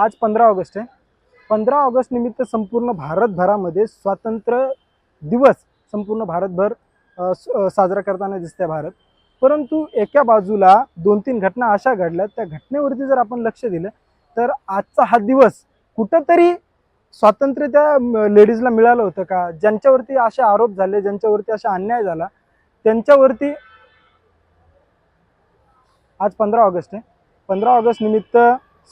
आज पंधरा ऑगस्ट आहे. पंधरा ऑगस्ट निमित्त संपूर्ण भारतभरामध्ये स्वातंत्र्य दिवस संपूर्ण भारतभर स- साजरा करताना दिसते भारत. परंतु एका बाजूला दोन तीन घटना अशा घडल्या. त्या घटनेवरती जर आपण लक्ष दिलं तर आजचा हा दिवस कुठंतरी स्वातंत्र्य त्या लेडीजला मिळालं होतं का? ज्यांच्यावरती असे आरोप झाले ज्यांच्यावरती असा अन्याय झाला त्यांच्यावरती आज पंधरा ऑगस्ट आहे. पंधरा ऑगस्ट निमित्त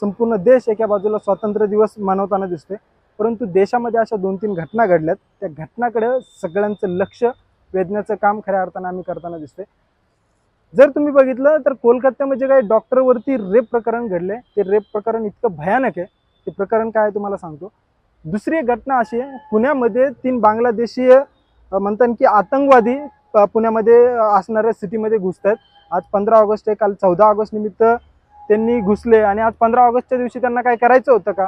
संपूर्ण देश एका बाजूला स्वातंत्र्य दिवस मनवताना दिसतोय. परंतु देशामध्ये अशा दोन तीन घटना घडल्यात. त्या घटनाकडे सगळ्यांचं लक्ष वेधण्याचं काम खऱ्या अर्थानं आम्ही करताना दिसतोय. जर तुम्ही बघितलं तर कोलकात्यामध्ये काही डॉक्टरवरती रेप प्रकरण घडले ते रेप प्रकरण इतकं भयानक आहे. ते प्रकरण काय आहे तुम्हाला सांगतो. दुसरी एक घटना अशी आहे. पुण्यामध्ये तीन बांगलादेशीय म्हणतात की आतंकवादी पुण्यामध्ये असणाऱ्या सिटीमध्ये घुसत आहेत. आज पंधरा ऑगस्ट आहे. काल चौदा ऑगस्ट निमित्त त्यांनी घुसले आणि आज पंधरा ऑगस्टच्या दिवशी त्यांना काय करायचं होतं का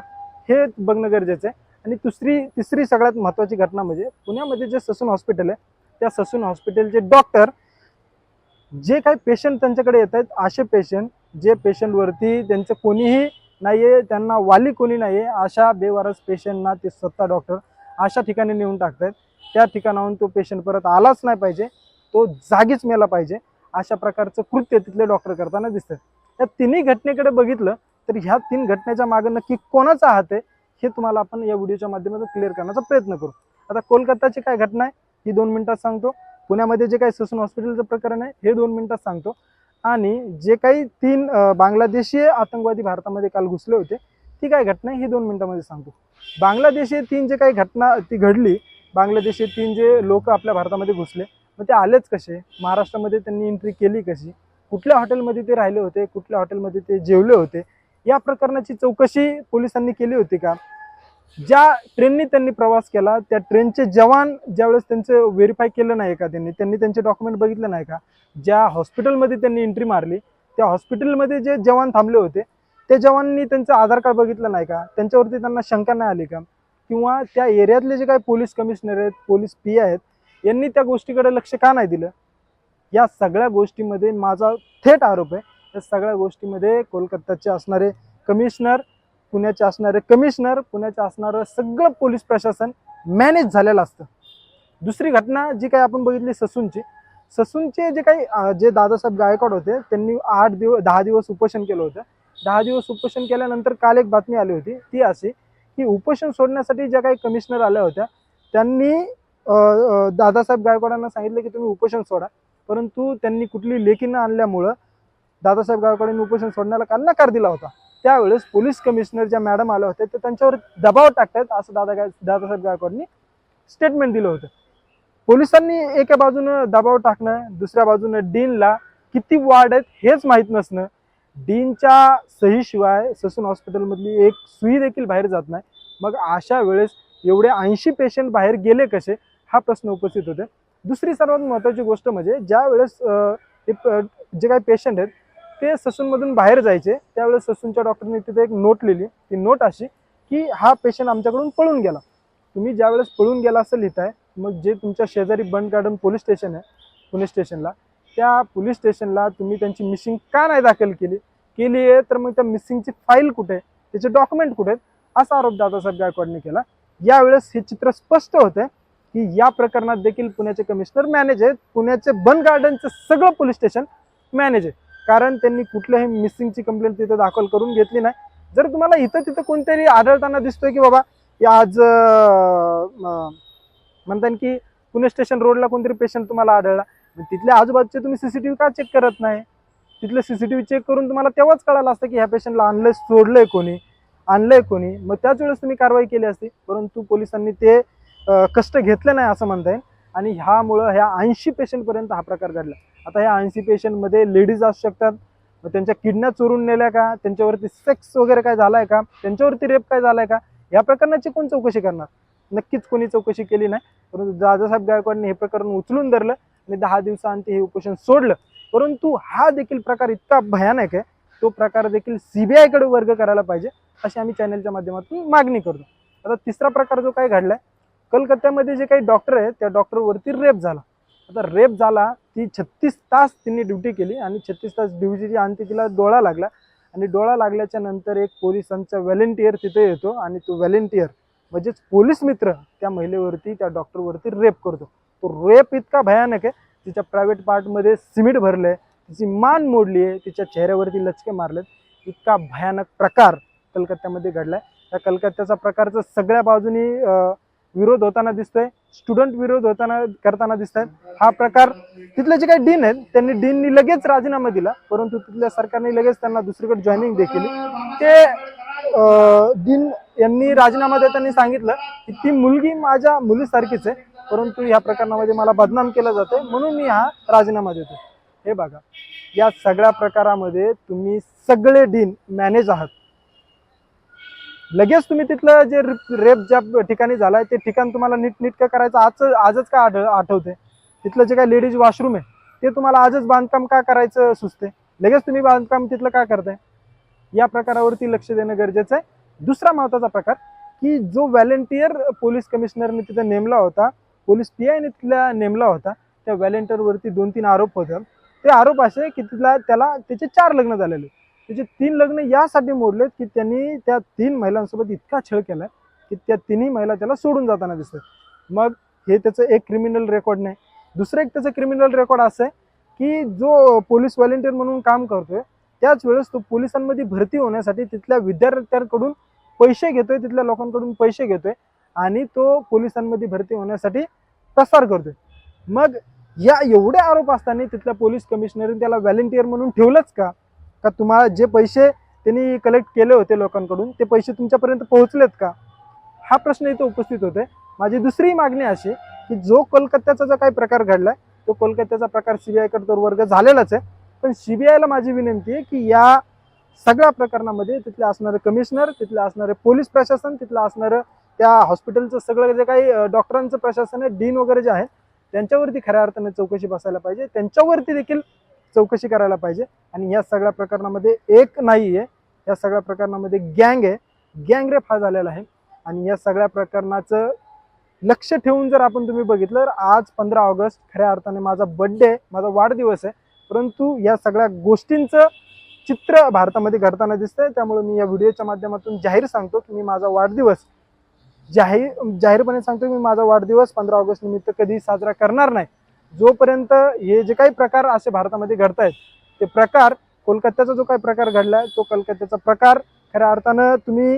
हे बघणं गरजेचं आहे. आणि दुसरी तिसरी सगळ्यात महत्त्वाची घटना म्हणजे पुण्यामध्ये जे ससून हॉस्पिटल आहे त्या ससून हॉस्पिटलचे डॉक्टर जे काही पेशंट त्यांच्याकडे येत आहेत असे पेशंट जे पेशंटवरती त्यांचं कोणीही नाही आहे त्यांना वाली कोणी नाही आहे अशा बेवारस पेशंटना ते स्वतः डॉक्टर अशा ठिकाणी नेऊन टाकतात त्या ठिकाणाहून तो पेशंट परत आलाच नाही पाहिजे तो जागीच मेला पाहिजे अशा प्रकारचं कृत्य तिथले डॉक्टर करताना दिसतात. या तिन्ही घटनेकडे बघितलं तर ह्या तीन घटनेच्या मागं नक्की कोणाचा हात आहे हे तुम्हाला आपण या व्हिडिओच्या माध्यमातून क्लिअर करण्याचा प्रयत्न करू. आता कोलकाताची काय घटना आहे ही दोन मिनिटात सांगतो. पुण्यामध्ये जे काही ससून हॉस्पिटलचं प्रकरण आहे हे दोन मिनिटात सांगतो. आणि जे काही तीन बांगलादेशी आतंकवादी भारतामध्ये काल घुसले होते ती काय घटना आहे ही दोन मिनिटामध्ये सांगतो. बांगलादेशी तीन जे काही घटना ती घडली बांगलादेशी तीन जे लोक आपल्या भारतामध्ये घुसले मग ते आलेच कसे? महाराष्ट्रामध्ये त्यांनी एंट्री केली कशी? कुठल्या हॉटेलमध्ये ते राहिले होते कुठल्या हॉटेलमध्ये ते जेवले होते या प्रकरणाची चौकशी पोलिसांनी केली होती का? ज्या ट्रेननी त्यांनी प्रवास केला त्या ट्रेनचे जवान ज्यावेळेस त्यांचं व्हेरीफाय केलं नाही का त्यांनी त्यांनी त्यांचे डॉक्युमेंट बघितलं नाही का? ज्या हॉस्पिटलमध्ये त्यांनी एंट्री मारली त्या हॉस्पिटलमध्ये जे जवान थांबले होते त्या जवानांनी त्यांचं आधार कार्ड बघितलं नाही का? त्यांच्यावरती त्यांना शंका नाही आली का? किंवा त्या एरियातले जे काही पोलीस कमिशनर आहेत पोलीस पी आहेत यांनी त्या गोष्टीकडे लक्ष का नाही दिलं? या सगळ्या गोष्टीमध्ये माझा थेट आरोप आहे. या सगळ्या गोष्टीमध्ये कोलकाताचे असणारे कमिशनर पुण्याचे असणारे कमिशनर पुण्याचे असणारं सगळं पोलीस प्रशासन मॅनेज झालेलं असतं. दुसरी घटना जी काही आपण बघितली ससूनची ससूनचे जे काही जे दादासाहेब गायकवाड होते त्यांनी आठ दिवस दहा दिवस उपोषण केलं होतं. दहा दिवस उपोषण केल्यानंतर काल एक बातमी आली होती ती अशी की उपोषण सोडण्यासाठी ज्या काही कमिशनर आल्या होत्या त्यांनी दादासाहेब गायकवाडांना सांगितलं की तुम्ही उपोषण सोडा. परंतु त्यांनी कुठली लेखी न आणल्यामुळं दादासाहेब गावकडेंनी उपोषण सोडण्याला काल नकार दिला होता. त्यावेळेस पोलीस कमिशनर ज्या मॅडम आल्या होत्या ते त्यांच्यावर दबाव टाकतात असं दादा दादासाहेब गायकवाडनी स्टेटमेंट दिलं होतं. पोलिसांनी एका बाजूनं दबाव टाकणं दुसऱ्या बाजूनं डीनला किती वार्ड आहेत हेच माहीत नसणं डीनच्या सहीशिवाय ससून हॉस्पिटलमधली एक सुई देखील बाहेर जात नाही. मग अशा वेळेस एवढे ऐंशी पेशंट बाहेर गेले कसे? हा प्रश्न उपस्थित होते. दुसरी सर्वात महत्त्वाची गोष्ट म्हणजे ज्या वेळेस ते जे काही पेशंट आहेत ते ससूनमधून बाहेर जायचे त्यावेळेस ससूनच्या डॉक्टरने तिथे एक नोट लिहिली. ती नोट अशी की हा पेशंट आमच्याकडून पळून गेला. तुम्ही ज्यावेळेस पळून गेला असं लिहिताय मग जे तुमच्या शेजारी बंड गार्डन पोलीस स्टेशन आहे पुणे स्टेशनला त्या पोलीस स्टेशनला तुम्ही त्यांची मिसिंग का नाही दाखल केली? केली आहे तर मग त्या मिसिंगची फाईल कुठे आहे? त्याचे डॉक्युमेंट कुठे आहेत? असा आरोप दादासाहेब गायकवाडने केला. यावेळेस हे चित्र स्पष्ट होतंय की या प्रकरणात देखील पुण्याचे कमिशनर मॅनेज आहेत. पुण्याचे बन गार्डनचं सगळं पोलीस स्टेशन मॅनेज आहे कारण त्यांनी कुठल्याही मिसिंगची कंप्लेंट तिथं दाखल करून घेतली नाही. जर तुम्हाला इथं तिथं कोणतरी आढळताना दिसतोय की बाबा या आज म्हणतात की पुणे स्टेशन रोडला कोणतरी पेशंट तुम्हाला आढळला मग तिथल्या आजूबाजूचे तुम्ही सीसीटीव्ही का चेक करत नाही? तिथले सीसीटीव्ही चेक करून तुम्हाला तेव्हाच कळालं असतं की ह्या पेशंटला आणलंय सोडलंय कोणी आणलंय कोणी. मग त्याच वेळेस तुम्ही कारवाई केली असती. परंतु पोलिसांनी ते कष्ट घेतले नाही असं म्हणता येईल. आणि ह्यामुळं ह्या ऐंशी पेशंटपर्यंत हा प्रकार घडला. आता ह्या ऐंशी पेशंटमध्ये लेडीज असू शकतात. मग त्यांच्या किडन्या चोरून नेल्या का? त्यांच्यावरती सेक्स वगैरे काय झालाय का? त्यांच्यावरती रेप काय झालाय का? या प्रकरणाची कोण चौकशी करणार? नक्कीच कोणी चौकशी केली नाही. परंतु दादासाहेब गायकवाडने हे प्रकरण उचलून धरलं आणि दहा दिवसांती हे उपोषण सोडलं. परंतु हा देखील प्रकार इतका भयानक आहे. तो प्रकार देखील सीबीआयकडे वर्ग करायला पाहिजे अशी आम्ही चॅनलच्या माध्यमातून मागणी करतो. आता तिसरा प्रकार जो काय घडलाय कलकत्त्यामध्ये जे काही डॉक्टर आहेत त्या डॉक्टरवरती रेप झाला. आता रेप झाला ती छत्तीस तास तिने ड्युटी केली आणि छत्तीस तास ड्युटीची अंती तिला डोळा लागला. आणि डोळा लागल्याच्या नंतर एक पोलिसांचा व्हॅलेंटियर तिथे येतो आणि तो व्हॅलेंटियर म्हणजेच पोलीस मित्र त्या महिलेवरती त्या डॉक्टरवरती रेप करतो. तो रेप इतका भयानक आहे तिच्या प्रायव्हेट पार्टमध्ये सिमेंट भरलं आहे तिची मान मोडली आहे तिच्या चेहऱ्यावरती लचके मारलेत. इतका भयानक प्रकार कलकत्त्यामध्ये घडलाय. त्या कलकत्त्याचा प्रकारचा सगळ्या बाजूनी विरोध होताना दिसतोय स्टुडंट विरोध होताना करताना दिसत आहेत हा प्रकार तिथले जे काही डीन आहेत त्यांनी डीननी लगेच राजीनामा दिला परंतु तिथल्या सरकारने लगेच त्यांना दुसरीकडे जॉईनिंग देखील ते अं, डीन यांनी राजीनामा देताना सांगितलं की ती मुलगी माझ्या मुलीसारखीच आहे परंतु ह्या प्रकरणामध्ये मला बदनाम केलं जाते म्हणून मी हा राजीनामा देतो हे बघा या सगळ्या प्रकारामध्ये तुम्ही सगळे डीन मॅनेज आहात. लगेच तुम्ही तिथलं जे रेप ज्या ठिकाणी झालाय ते ठिकाण तुम्हाला नीटनीटकं करायचं आज आजच का आठ आठवते तिथलं जे काही लेडीज वॉशरूम आहे ते तुम्हाला आजच बांधकाम का करायचं सुचते लगेच तुम्ही बांधकाम तिथलं का करताय? या प्रकारावरती लक्ष देणं गरजेचं आहे. दुसरा महत्त्वाचा प्रकार की जो व्हॅलेंटियर पोलीस कमिशनरने तिथं नेमला होता पोलीस पी आयने तिथल्या नेमला होता त्या व्हॅलेंटियरवरती दोन तीन आरोप होते ते आरोप असे की तिथला त्याला त्याचे चार लग्न झालेले. त्याचे तीन लग्न यासाठी मोडलेत की त्यांनी त्या तीन महिलांसोबत इतका छळ केला की त्या तिन्ही महिला त्याला सोडून जाताना दिसतात मग हे त्याचं एक क्रिमिनल रेकॉर्ड नाही. दुसरं एक त्याचं क्रिमिनल रेकॉर्ड असं आहे की जो पोलीस व्हॉलेंटियर म्हणून काम करतोय त्याच वेळेस तो पोलिसांमध्ये भरती होण्यासाठी तिथल्या विद्यार्थ्यांकडून पैसे घेतोय तिथल्या लोकांकडून पैसे घेतोय आणि तो पोलिसांमध्ये भरती होण्यासाठी प्रसार करतोय. मग या एवढे आरोप असताना तिथल्या पोलीस कमिशनरने त्याला व्हॉलेंटियर म्हणून ठेवलंच का? का तुम्हाला जे पैसे त्यांनी कलेक्ट केले होते लोकांकडून ते पैसे तुमच्यापर्यंत पोहोचलेत का? हा प्रश्न इथं उपस्थित होते माझी दुसरी मागणी अशी की जो कोलकात्याचा जो काही प्रकार घडलाय तो कोलकात्याचा प्रकार सीबीआयकडे तर वर्ग झालेलाच आहे. पण सीबीआयला माझी विनंती आहे की या सगळ्या प्रकरणामध्ये तिथले असणारे कमिशनर तिथले असणारे पोलीस प्रशासन तिथलं असणारं त्या हॉस्पिटलचं सगळं जे काही डॉक्टरांचं प्रशासन आहे डीन वगैरे जे आहे त्यांच्यावरती खऱ्या अर्थाने चौकशी बसायला पाहिजे. त्यांच्यावरती देखील चौकशी करायला पाहिजे. आणि या सगळ्या प्रकरणामध्ये एक नाही आहे या सगळ्या प्रकरणामध्ये गँग आहे. गँगरेप हा झालेला आहे. आणि या सगळ्या प्रकरणाचं लक्ष ठेवून जर आपण तुम्ही बघितलं तर आज पंधरा ऑगस्ट खऱ्या अर्थाने माझा बड्डे माझा वाढदिवस आहे. परंतु या सगळ्या गोष्टींचं चित्र भारतामध्ये घडताना दिसतंय. त्यामुळे मी या व्हिडिओच्या माध्यमातून जाहीर सांगतो की मी माझा वाढदिवस जाहीर जाहीरपणे सांगतो की मी माझा वाढदिवस पंधरा ऑगस्ट निमित्त कधी साजरा करणार नाही. जोपर्यंत हे जे काही प्रकार असे भारतामध्ये घडत आहेत ते प्रकार कोलकात्याचा जो काही प्रकार घडलाय तो कलकत्त्याचा प्रकार खऱ्या अर्थानं तुम्ही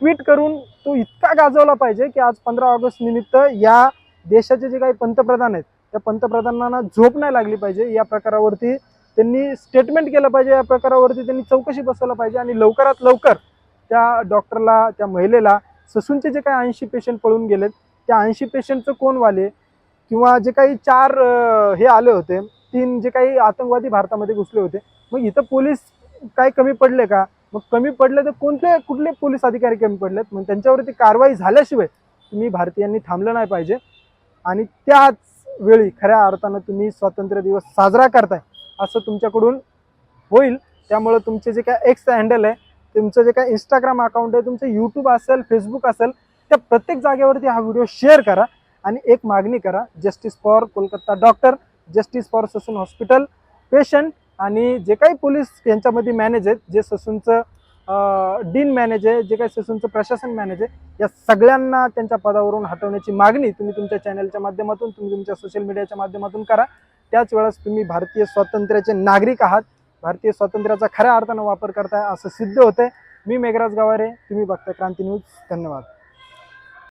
ट्विट करून तो इतका गाजवला पाहिजे की आज पंधरा ऑगस्ट निमित्त या देशाचे जे काही पंतप्रधान आहेत त्या पंतप्रधानांना झोप नाही लागली पाहिजे. या प्रकारावरती त्यांनी स्टेटमेंट केलं पाहिजे या प्रकारावरती त्यांनी चौकशी बसवलं पाहिजे आणि लवकरात लवकर त्या डॉक्टरला त्या महिलेला ससूनचे जे काही ऐंशी पेशंट पळून गेलेत त्या ऐंशी पेशंटचं कोण वाले? किंवा जे काही चार हे आले होते तीन जे काही आतंकवादी भारतामध्ये घुसले होते मग इथं पोलीस काय कमी पडले का? मग कमी पडले तर कोणते कुठले पोलीस अधिकारी कमी पडलेत? मग त्यांच्यावरती कारवाई झाल्याशिवाय तुम्ही भारतीयांनी थांबलं नाही पाहिजे. आणि त्याच वेळी खऱ्या अर्थानं तुम्ही स्वातंत्र्य दिवस साजरा करताय असं तुमच्याकडून होईल. त्यामुळं तुमचे जे काय एक्स हँडल आहे तुमचं जे काय इंस्टाग्राम अकाउंट आहे तुमचं यूट्यूब असेल फेसबुक असेल त्या प्रत्येक जागेवरती हा व्हिडिओ शेअर करा. आणि एक मागणी करा justice for Kolkata doctor justice for Sassoon hospital patient आणि जे काही पोलीस यांच्यामध्ये मॅनेज आहेत जे ससूनचं डीन मॅनेज आहे जे काही ससूनचं प्रशासन मॅनेज आहे या सगळ्यांना त्यांच्या पदावरून हटवण्याची मागणी तुम्ही तुमच्या चॅनलच्या माध्यमातून तुम्ही तुमच्या सोशल मीडियाच्या माध्यमातून करा. त्याच वेळेस तुम्ही भारतीय स्वातंत्र्याचे नागरिक आहात. भारतीय स्वातंत्र्याचा खऱ्या अर्थानं वापर करताय असं सिद्ध होतंय. मी मेघराज गावारे तुम्ही बघता क्रांती न्यूज. धन्यवाद.